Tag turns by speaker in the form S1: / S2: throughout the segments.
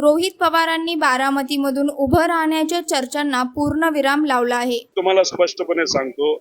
S1: रोहित पवारांनी बारामतीमधून उभं राहण्याच्या चर्चांना पूर्णविराम लावला आहे.
S2: तुम्हाला स्पष्टपणे सांगतो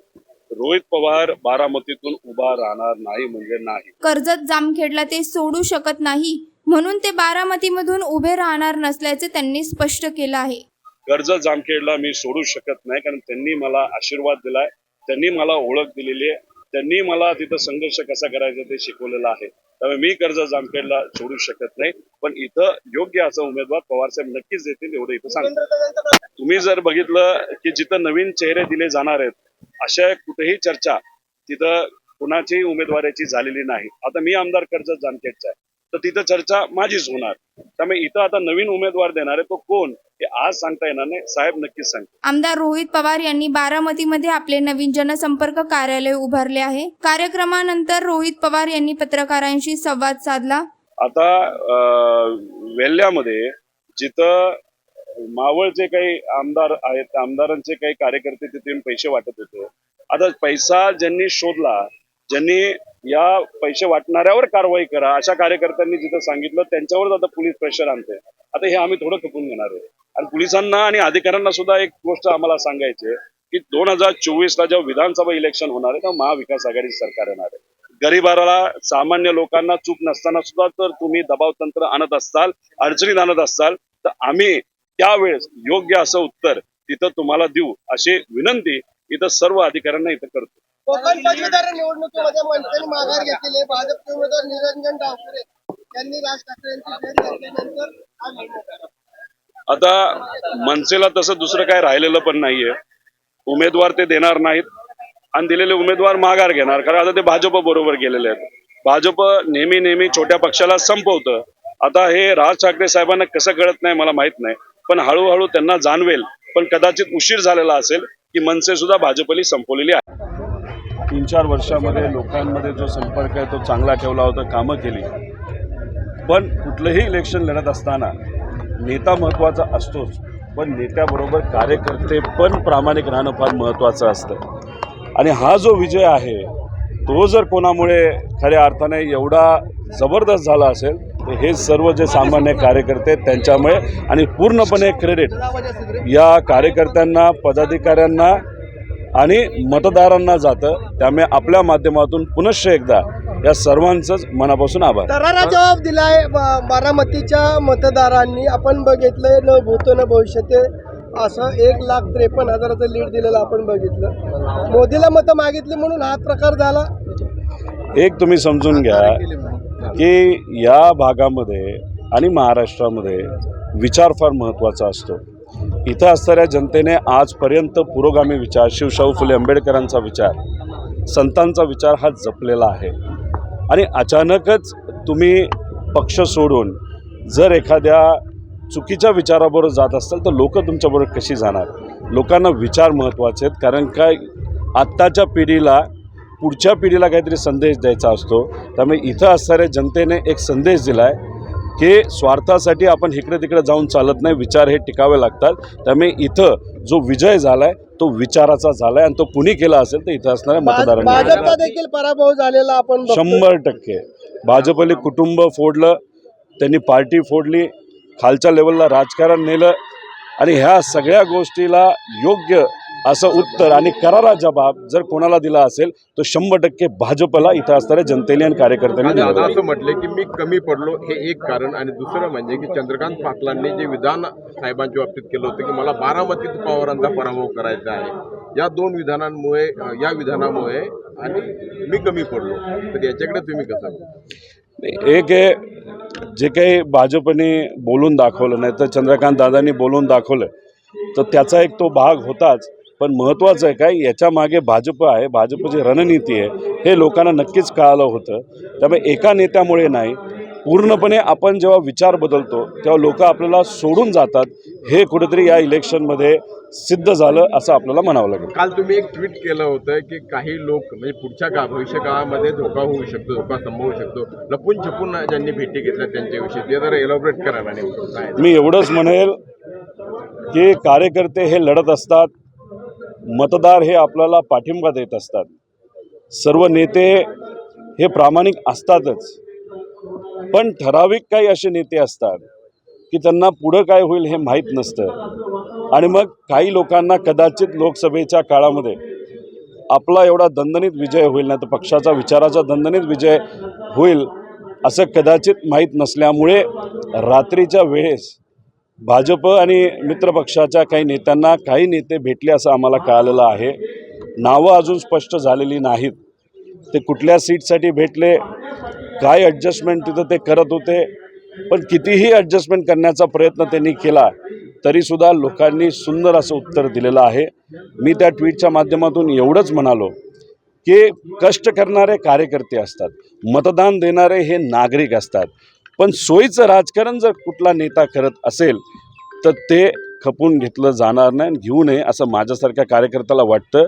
S2: रोहित पवार बारामतीतून उभा राहणार नाही म्हणजे नाही.
S1: कर्जत जामखेडला ते सोडू शकत नाही म्हणून ते बारामतीमधून उभे राहणार नसल्याचे त्यांनी स्पष्ट केलं आहे.
S2: कर्जत जामखेडला मी सोडू शकत नाही कारण त्यांनी मला आशीर्वाद दिलाय त्यांनी मला ओळख दिलेली आहे त्यांनी मला तिथं संघर्ष कसा करायचा ते शिकवलेलं आहे. त्यामुळे मी कर्ज जामखेडला सोडू शकत नाही. पण इथं योग्य असा उमेदवार पवारसाहेब नक्कीच देतील एवढं इथं सांगतो. तुम्ही जर बघितलं की जिथं नवीन चेहरे दिले जाणार आहेत अशा कुठेही चर्चा तिथं कुणाचीही उमेदवाराची झालेली नाही. आता मी आमदार कर्ज जामखेडचा आहे. तर तिथं चर्चा माझीच होणार. त्यामुळे इथं आता नवीन उमेदवार देणार आहे तो कोण? हे आज सांगता येणार नाही. साहेब नक्कीच सांगतो.
S1: आमदार रोहित पवार यांनी बारामतीमध्ये आपले नवीन जनसंपर्क कार्यालय उभारले आहे. कार्यक्रमानंतर रोहित पवार यांनी पत्रकारांशी संवाद साधला.
S2: आता अं, वेल्ह्यामध्ये जिथं मावळचे काही आमदार आहेत त्या आमदारांचे काही कार्यकर्ते तिथे पैसे वाटत होते. आता पैसा ज्यांनी शोधला ज्यांनी या पैसे वाटणाऱ्यावर कारवाई करा अशा कार्यकर्त्यांनी जिथं सांगितलं त्यांच्यावरच आता पोलीस प्रेशर आणते आता हे आम्ही थोडं खपून घेणार आहे. आणि पोलिसांना आणि अधिकाऱ्यांना सुद्धा एक गोष्ट आम्हाला सांगायची की दोन हजार चोवीस ला जेव्हा विधानसभा इलेक्शन होणार आहे तेव्हा महाविकास आघाडी सरकार येणार आहे. गरीबाला सामान्य लोकांना चूक नसताना सुद्धा तर तुम्ही दबाव तंत्र आणत असाल अडचणीत आणत असाल तर आम्ही त्यावेळेस योग्य असं उत्तर तिथं तुम्हाला देऊ अशी विनंती इथं सर्व अधिकाऱ्यांना इथं करतो.
S3: कोकण पदवीधर निवडणुकीमध्ये मनसेने माघार घेतलेली भाजपचे उमेदवार निरंजन डावखरे यांनी राज ठाकरे यांची भेट घेतल्यानंतर हा निर्णय झाला.
S2: आता मनसेला तसं दुसरं काय राहिलेलं पण नाहीये. उमेदवार ते देणार नाहीत आणि दिलेले उमेदवार माघार घेणार. कारण आता ते भाजप बरोबर गेलेले आहेत. भाजप नेहमी नेहमी छोट्या पक्षाला संपवतं. आता हे राज ठाकरे साहेबांना कसं कळत नाही मला माहीत नाही. पण हळूहळू त्यांना जाणवेल. पण कदाचित उशीर झालेला असेल की मनसे सुद्धा भाजपली संपवलेली आहे. तीन चार वर्षामध्ये लोकांमध्ये जो संपर्क आहे तो चांगला ठेवला होता कामं केली. पण कुठलंही इलेक्शन लढत असताना नेता महत्त्वाचा असतोच पण नेत्याबरोबर कार्यकर्ते पण प्रामाणिक राहणं फार महत्त्वाचं असतं. आणि हा जो विजय आहे तो जर कोणामुळे खऱ्या अर्थाने एवढा जबरदस्त झाला असेल तर हे सर्व जे सामान्य कार्यकर्ते त्यांच्यामुळे आणि पूर्णपणे क्रेडिट या कार्यकर्त्यांना पदाधिकाऱ्यांना आणि मतदारांना जातं. त्यामुळे आपल्या माध्यमातून पुनश्च एकदा या सर्वांचंच मनापासून आभार.
S3: तरारा जबाब दिलाय. बारामतीच्या मतदारांनी आपण बघितलंय न भूतो न भविष्यते असं एक लाख त्रेपन्न हजाराचं लीड दिलेलं आपण बघितलं. मोदीला मतं मागितली म्हणून हा प्रकार झाला.
S2: एक तुम्ही समजून घ्या की या भागामध्ये आणि महाराष्ट्रामध्ये विचार फार महत्त्वाचा असतो. इथं असणाऱ्या जनतेने आजपर्यंत पुरोगामी विचार शिवशाहू फुले आंबेडकरांचा विचार संतांचा विचार हा जपलेला आहे. आणि अचानकच तुम्ही पक्ष सोडून जर एखाद्या चुकीच्या विचाराबरोबर जात असाल तर लोक तुमच्याबरोबर कशी जाणार? लोकांना विचार महत्त्वाचे आहेत कारण काय? आत्ताच्या पिढीला पुढच्या पिढीला काहीतरी संदेश द्यायचा असतो. त्यामुळे इथं असणाऱ्या जनतेने एक संदेश दिला आहे की स्वार्थासाठी आपण इकडे तिकडे जाऊन चालत नाही विचार हे टिकावे लागतात त्यामुळे इथं जो विजय झाला आहे तो विचाराचा झाला आहे आणि तो कुणी केला असेल तर इथं असणाऱ्या मतदारांनी.
S3: भाजपचा देखील पराभव झालेला आपण.
S2: शंभर टक्के भाजपले कुटुंब फोडलं त्यांनी पार्टी फोडली खालच्या लेवलला राजकारण नेलं आणि ह्या सगळ्या गोष्टीला योग्य असं उत्तर आणि करारा जबाब जर कोणाला दिला असेल तर शंभर टक्के भाजपला इथं असणाऱ्या जनतेने आणि कार्यकर्त्यांनी आहे.
S4: असं म्हटले की मी कमी पडलो हे एक कारण आणि दुसरं म्हणजे की चंद्रकांत पाटलांनी जे विधान साहेबांच्या बाबतीत केलं होतं की मला बारामतीत पवारांचा पराभव करायचा आहे. या दोन विधानांमुळे या विधानामुळे आणि मी कमी पडलो. तर याच्याकडे तुम्ही कसं
S2: एक आहे जे काही भाजपने बोलून दाखवलं नाही तर चंद्रकांत दादांनी बोलून दाखवलं तर त्याचा एक तो भाग होताच. पण महत्त्वाचं आहे काय याच्या मागे भाजप आहे भाजपची रणनीती आहे हे लोकांना नक्कीच कळालं होतं. त्यामुळे एका नेत्यामुळे नाही पूर्णपणे आपण जेव्हा विचार बदलतो तेव्हा लोक आपल्याला सोडून जातात हे कुठेतरी या इलेक्शनमध्ये सिद्ध झालं असं आपल्याला म्हणावं लागेल.
S4: काल तुम्ही एक ट्विट केलं होतं की काही लोक म्हणजे पुढच्या काळ भविष्य काळामध्ये धोका होऊ शकतो धोका संभवू शकतो. लपून छपून ज्यांनी भेटी घेतल्या त्यांच्याविषयी ते जरा एलॉबरेट करा ना नेमकं काय
S2: मी एवढंच म्हणेल की कार्यकर्ते हे लढत असतात मतदार हे आपल्याला पाठिंबा देत असतात. सर्व नेते हे प्रामाणिक असतातच. पण ठराविक काही असे नेते असतात की त्यांना पुढं काय होईल हे माहीत नसतं. आणि मग काही लोकांना कदाचित लोकसभेच्या काळामध्ये आपला एवढा दणदणीत विजय होईल नाही तर पक्षाचा विचाराचा दणदणीत विजय होईल असं कदाचित माहीत नसल्यामुळे रात्रीच्या वेळेस भाजप आणि मित्रपक्षाच्या काही नेत्यांना काही नेते भेटले असं आम्हाला कळालेलं आहे. नावं अजून स्पष्ट झालेली नाहीत. ते कुठल्या सीटसाठी भेटले काय ॲडजस्टमेंट तिथं ते करत होते पण कितीही ॲडजस्टमेंट करण्याचा प्रयत्न त्यांनी केला तरीसुद्धा लोकांनी सुंदर असं उत्तर दिलेलं आहे. मी त्या ट्विटच्या माध्यमातून एवढंच म्हणालो की कष्ट करणारे कार्यकर्ते असतात मतदान देणारे हे नागरिक असतात पण सोयीचं राजकारण जर कुठला नेता करत असेल तर ते खपून घेतलं जाणार नाही आणि घेऊ नये असं माझ्यासारख्या कार्यकर्त्याला वाटतं.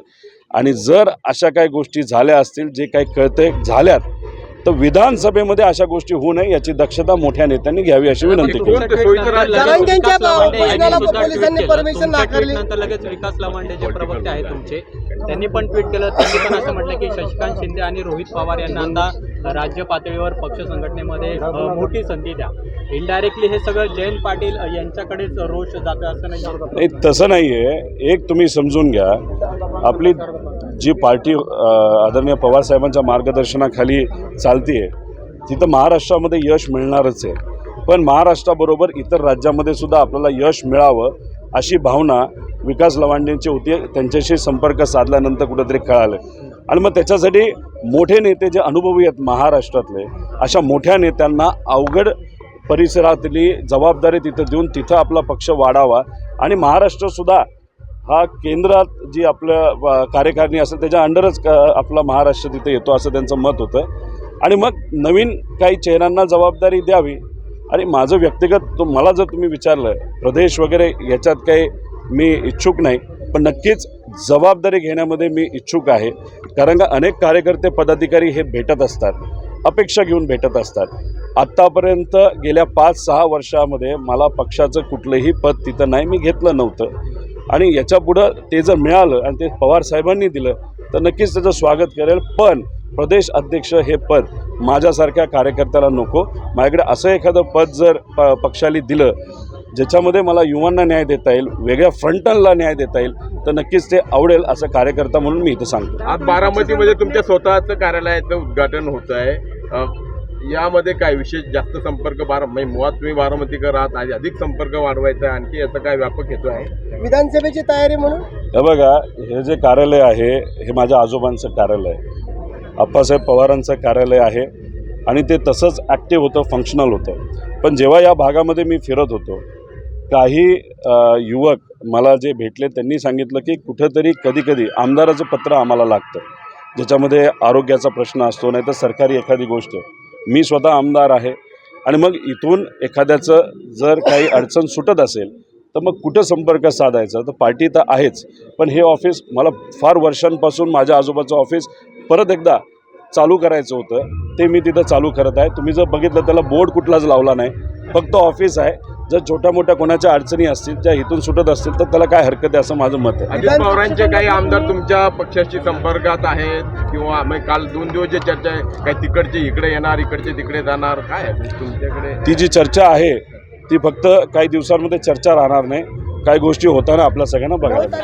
S2: आणि जर अशा काही गोष्टी झाल्या असतील जे काही कळते झाल्यात तर विधानसभेमध्ये अशा गोष्टी होऊ नये याची दक्षता मोठ्या नेत्यांनी घ्यावी अशी विनंती केली.
S5: त्यांनी पण ट्विट केलं. त्यांनी पण असं म्हटलं की शशिकांत शिंदे आणि रोहित पवार यांना आता राज्य पातळीवर पक्ष संघटनेमध्ये मोठी संधी द्या. इनडायरेक्टली हे सगळं जयंत पाटील यांच्याकडेच रोष जातं असं नाही.
S2: नाही तसं नाही आहे एक तुम्ही समजून घ्या. आपली जी पार्टी आदरणीय पवारसाहेबांच्या मार्गदर्शनाखाली चालती आहे तिथं महाराष्ट्रामध्ये यश मिळणारच आहे. पण महाराष्ट्राबरोबर इतर राज्यामध्ये सुद्धा आपल्याला यश मिळावं अशी भावना विकास लवांडेंची होती त्यांच्याशी संपर्क साधल्यानंतर कुठंतरी कळालं. आणि मग त्याच्यासाठी मोठे नेते जे अनुभवी आहेत महाराष्ट्रातले अशा मोठ्या नेत्यांना अवघड परिसरातली जबाबदारी तिथं देऊन तिथं आपला पक्ष वाढावा. आणि महाराष्ट्रसुद्धा हा केंद्रात जी आपलं कार्यकारिणी असेल त्याच्या अंडरच क आपला महाराष्ट्र तिथे येतो असं त्यांचं मत होतं. आणि मग नवीन काही चेहऱ्यांना जबाबदारी द्यावी. आणि माझं व्यक्तिगत तो मला जर तुम्ही विचारलं प्रदेश वगैरे याच्यात काही मी इच्छुक नाही पण नक्कीच जबाबदारी घेण्यामध्ये मी इच्छुक आहे. कारण का अनेक कार्यकर्ते पदाधिकारी हे भेटत असतात अपेक्षा घेऊन भेटत असतात. आत्तापर्यंत गेल्या पाच सहा वर्षामध्ये मला पक्षाचं कुठलंही पद तिथं नाही मी घेतलं नव्हतं. आणि याच्यापुढं ते जर मिळालं आणि ते पवार साहेबांनी दिलं तर नक्कीच त्याचं स्वागत करेल. पण प्रदेश अध्यक्ष हे पद माझ्यासारख्या कार्यकर्त्याला नको. माझ्याकडे असं एखादं पद जर प पक्षाली दिलं ज्याच्यामध्ये मला युवांना न्याय देता येईल वेगळ्या फ्रंटनला न्याय देता येईल तर नक्कीच ते आवडेल असं कार्यकर्ता म्हणून मी इथं सांगतो.
S4: आज बारामतीमध्ये तुमच्या स्वतःचं कार्यालयाचं उद्घाटन होत आहे यामध्ये काय विशेष जास्त संपर्क बारा म्हणजे मुळात तुम्ही बारामतीकर आहात आणि अधिक संपर्क वाढवायचा आहे आणखी याचा काय व्यापक हेतू आहे?
S3: विधानसभेची तयारी म्हणून?
S2: हे बघा हे जे कार्यालय आहे हे माझ्या आजोबांचं कार्यालय आहे. अप्पासाहेब पवारांचं कार्यालय आहे आणि ते तसंच ॲक्टिव्ह होतं फंक्शनल होतं. पण जेव्हा या भागामध्ये मी फिरत होतो काही युवक मला जे भेटले त्यांनी सांगितलं की कुठंतरी कधीकधी आमदाराचं पत्र आम्हाला लागतं. ज्याच्यामध्ये आरोग्याचा प्रश्न असतो नाही तर सरकारी एखादी गोष्ट मी स्वतः आमदार आहे. आणि मग इथून एखाद्याचं जर काही अडचण सुटत असेल तर मग कुठं संपर्क साधायचा? तर पार्टी तर आहेच. पण हे ऑफिस मला फार वर्षांपासून माझ्या आजोबाचं ऑफिस परत एकदा चालू करायचं होतं. ते मी तिथं चालू करत आहे. तुम्ही जर बघितलं त्याला बोर्ड कुठलाच लावला नाही. फक्त ऑफिस आहे. जर छोट्या मोठ्या कोणाच्या अडचणी असतील ज्या इथून सुटत असतील तर त्याला काय हरकत आहे असं माझं मत आहे.
S4: अजित पवारांचे काही आमदार तुमच्या पक्षाशी संपर्कात आहेत? किंवा मग काल दोन दिवस जे चर्चा आहे काही तिकडचे इकडे येणार इकडचे तिकडे जाणार काय तुमच्याकडे?
S2: ती जी चर्चा आहे ती फक्त काही दिवसांमध्ये चर्चा राहणार नाही. काही गोष्टी होताना आपल्या सगळ्यांना बघायला.